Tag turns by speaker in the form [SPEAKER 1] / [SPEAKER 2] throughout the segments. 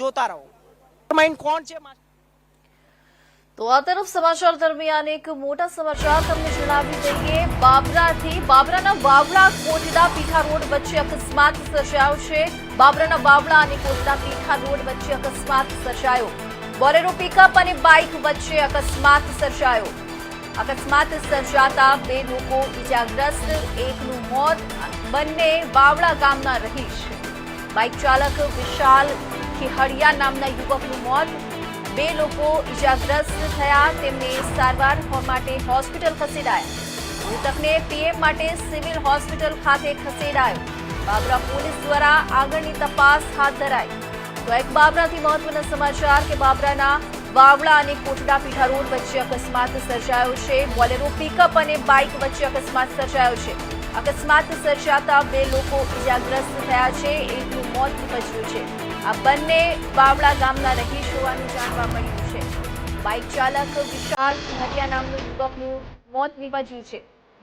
[SPEAKER 1] જોતા રહો. માઇન્ડ કોણ છે
[SPEAKER 2] તો આ તરફ સમાચાર દરમિયાન એક મોટા સમાચાર તમને જણાવી દઈએ. બાબરાથી, બાબરાના બાવળા કોટડા પીઠા રોડ વચ્ચે અકસ્માત સર્જાયો છે. બાબરાના બાવળા અને કોટડા પીઠા રોડ વચ્ચે અકસ્માત સર્જાયો. બોલેરો પિકઅપ અને બાઇક વચ્ચે અકસ્માત સર્જાયો. અકસ્માત સર્જાતા બે લોકો ઇજાગ્રસ્ત, એકનું મોત. બંને બાવળા ગામના રહીશ. બાઇક ચાલક વિશાલ ખીહડિયા નામના યુવકનું મોત. બે લોકો ઇજાગ્રસ્ત થયા, તેમને સારવાર માટે હોસ્પિટલ ખસેડાયા. મૃતકને પીએમ માટે સિવિલ હોસ્પિટલ ખાતે ખસેડાયો. બાબરા પોલીસ દ્વારા આગળની તપાસ હાથ ધરાઈ. તો એક બાબરાથી મહત્વના સમાચાર કે બાબરાના વાવડા અને કોટડા પીઠા રોડ વચ્ચે અકસ્માત સર્જાયો છે. બોલેરો પિકઅપ અને બાઇક વચ્ચે અકસ્માત સર્જાયો છે. અકસ્માત સર્જાતા બે લોકો ઇજાગ્રસ્ત થયા છે. એકનું મોત નિપજ્યું છે. આ બંને બાવળા ગામના રહીશ હોવાનું જાણવા મળ્યું છે. બાઇક ચાલક વિશાલ હરિયા નામનું યુવકનું મોત નિપજ્યું છે.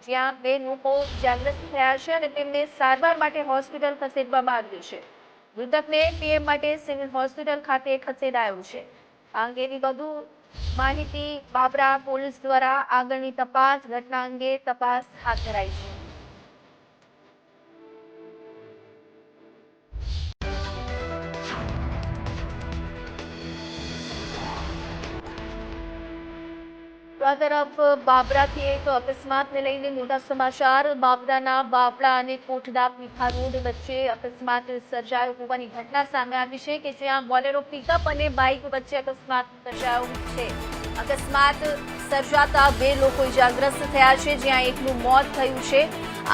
[SPEAKER 2] જ્યાં બે લોકો ઇજાગ્રસ્ત થયા છે અને તેમને સારવાર માટે હોસ્પિટલ ખસેડવામાં આવ્યું છે. મૃતકને પીએમ માટે સિવિલ હોસ્પિટલ ખાતે ખસેડાયો છે. આ અંગેની વધુ માહિતી બાબરા પોલીસ દ્વારા આગળની તપાસ, ઘટના અંગે તપાસ હાથ ધરાઈ છે. તો આ તરફ બાબરાથી એક અકસ્માતને લઈને મોટા સમાચાર. બાબરાના બાબરા અને કોટડા પીઠા રોડ વચ્ચે અકસ્માત સર્જાયો હોવાની ઘટના સામે આવી છે કે જ્યાં બોલેરો પિકઅપ અને બાઇક વચ્ચે અકસ્માત સર્જાયો છે. અકસ્માત સર્જાતા બે લોકો ઇજાગ્રસ્ત થયા છે, જ્યાં એકનું મોત થયું છે.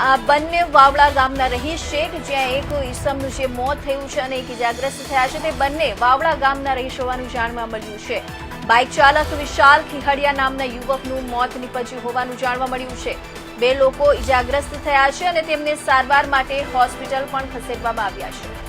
[SPEAKER 2] આ બંને વાવડા ગામના રહીશ છે કે જ્યાં એક ઈસમનું જે મોત થયું છે અને એક ઇજાગ્રસ્ત થયા છે તે બંને વાવડા ગામના રહીશ હોવાનું જાણવા મળ્યું છે. બાઇક ચાલક વિશાલ ખીહડિયા નામના યુવકનું મોત નીપજ્યું હોવાનું જાણવા મળ્યું છે. બે લોકો ઇજાગ્રસ્ત થયા છે અને તેમને સારવાર માટે હોસ્પિટલ પણ ખસેડવામાં આવ્યા છે.